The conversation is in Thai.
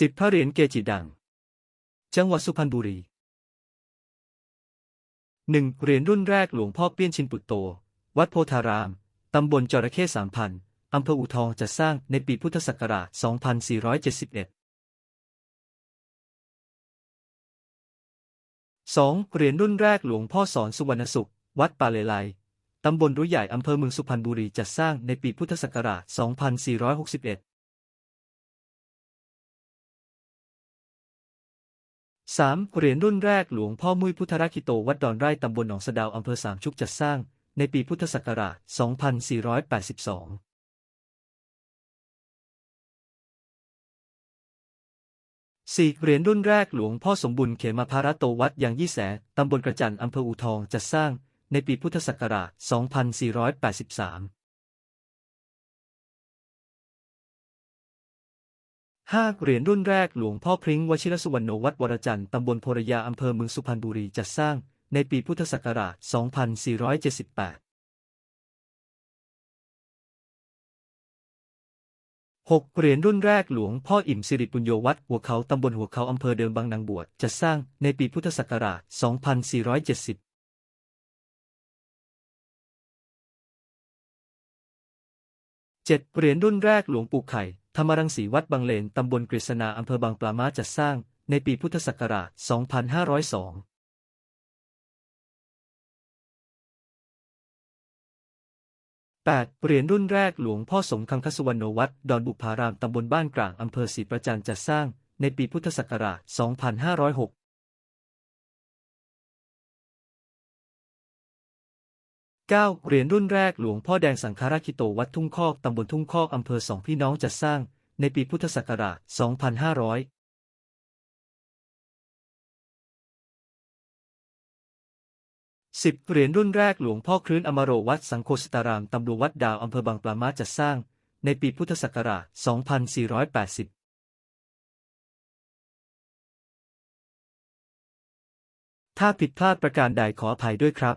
สิบพระเหรียญเกจิดัง จังหวัดสุพรรณบุรีหนึ่งเหรียญรุ่นแรกหลวงพ่อเปี้ยนชินปุตโต วัดโพธาราม ตำบลจระเข้สามพันอำเภออูทองจัดสร้างในปีพุทธศักราช 2471 2. เหรียญรุ่นแรกหลวงพ่อสอนสุวรรณสุข วัดป่าเลไลตำบลรุใหญ่อำเภอเมืองสุพรรณบุรีจัดสร้างในปีพุทธศักราช 2461 3. เหรียญรุ่นแรกหลวงพ่อมุ้ยพุทธรักิโตวัดดอนไร่ตำบลหนองสะดาวอำเภอสามชุกจัดสร้าง ในปีพุทธศักราช 2482สี่เหรียญรุ่นแรกหลวงพ่อสมบุญเขมาภารโตวัดยางยี่แสตำบลกระจันอำเภออูทองจัดสร้าง ในปีพุทธศักราช 2483 ห้าเหรียญรุ่นแรกหลวงพ่อพริ้งวชิรสุวรรณวัดวรจันทร์ตำบลโพรยาอำเภอเมืองสุพรรณบุรีจัดสร้าง ในปีพุทธศักราช 2478หกเหรียญรุ่นแรกหลวงพ่ออิ่มสิริปุญโยวัดหัวเขาตำบลหัวเขาอำเภอเดิมบางนางบวชจัดสร้าง ในปีพุทธศักราช 2470เจ็ดเหรียญรุ่นแรกหลวงปู่ไข่ ธรรมรังสีวัดบางเลน ตำบลกฤษณาอำเภอบางปลามาจัดสร้าง ในปีพุทธศักราช 2502 8. เหรียญรุ่นแรกหลวงพ่อสมคังคสุวรรณวัดดอนบุพารามตำบลบ้านกลางอำเภอศรีประจันจัดสร้าง ในปีพุทธศักราช 2506 9. เหรียญรุ่นแรกหลวงพ่อแดงสังฆราคิโตวัดทุ่งคอกตำบลทุ่งคอกอำเภอสองพี่น้องจัดสร้างในปีพุทธศักราช 2500สิบเหรียญรุ่นแรกหลวงพ่อคลื่นอมโรวัดสังโฆสตารามตำบลวัดดาวอำเภอบางปลามาจัดสร้างในปีพุทธศักราช 2480 ถ้าผิดพลาดประการใดขออภัยด้วยครับ